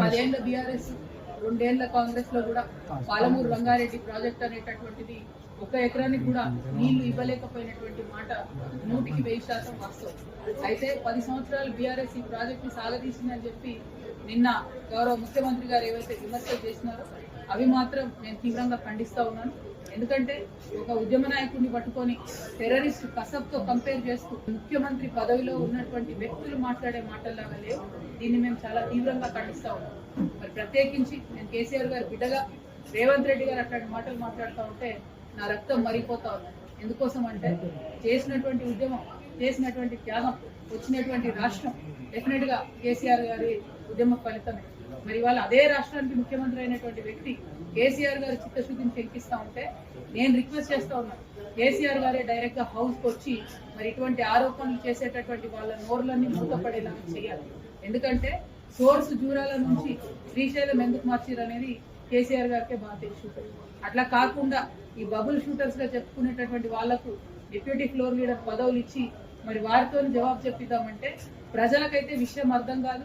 పదేళ్ళ బీఆర్ఎస్ రెండేళ్ళ కాంగ్రెస్లో కూడా పాలమూరు రంగారెడ్డి ప్రాజెక్ట్ అనేటటువంటిది ఒక ఎకరానికి కూడా నీళ్ళు ఇవ్వలేకపోయినటువంటి మాట నూటికి వెయ్యి శాతం వాస్తవం. అయితే పది సంవత్సరాలు బీఆర్ఎస్ ఈ ప్రాజెక్ట్ని సాగదీసిందని చెప్పి నిన్న గౌరవ ముఖ్యమంత్రి గారు ఏవైతే విమర్శలు చేసినారో అవి మాత్రం నేను తీవ్రంగా ఖండిస్తా ఉన్నాను. ఎందుకంటే ఒక ఉద్యమ నాయకుడిని పట్టుకొని టెర్రరిస్ట్ కసబ్తో కంపేర్ చేస్తూ ముఖ్యమంత్రి పదవిలో ఉన్నటువంటి వ్యక్తులు మాట్లాడే మాటల్లాగా లేవు. దీన్ని మేము చాలా తీవ్రంగా ఖండిస్తా ఉన్నాం. మరి ప్రత్యేకించి నేను కేసీఆర్ గారి బిడ్డగా రేవంత్ రెడ్డి గారు అట్లాంటి మాటలు మాట్లాడుతూ ఉంటే నా రక్తం మరిపోతా ఉంది. ఎందుకోసం అంటే చేసినటువంటి ఉద్యమం చేసినటువంటి త్యాగం వచ్చినటువంటి రాష్ట్రం డెఫినెట్గా కేసీఆర్ గారి ఉద్యమ ఫలితమే. మరి ఇవాళ అదే రాష్ట్రానికి ముఖ్యమంత్రి అయినటువంటి వ్యక్తి కేసీఆర్ గారు చిత్తశుద్ధిని శంకిస్తా ఉంటే నేను రిక్వెస్ట్ చేస్తా ఉన్నాను కేసీఆర్ గారే డైరెక్ట్గా హౌస్కి వచ్చి మరి ఇటువంటి ఆరోపణలు చేసేటటువంటి వాళ్ళ నోర్లన్నీ మూతపడేలాగా చేయాలి. ఎందుకంటే సోర్స్ జూరాల నుంచి శ్రీశైలం ఎందుకు మార్చారు అనేది కేసీఆర్ గారికే బాగా తెలుసు. అట్లా కాకుండా ఈ బబుల్ షూటర్స్గా చెప్పుకునేటటువంటి వాళ్ళకు డిప్యూటీ ఫ్లోర్ లీడర్ పదవులు ఇచ్చి మరి వారితో జవాబు చెప్పిద్దామంటే ప్రజలకైతే విషయం అర్థం కాదు.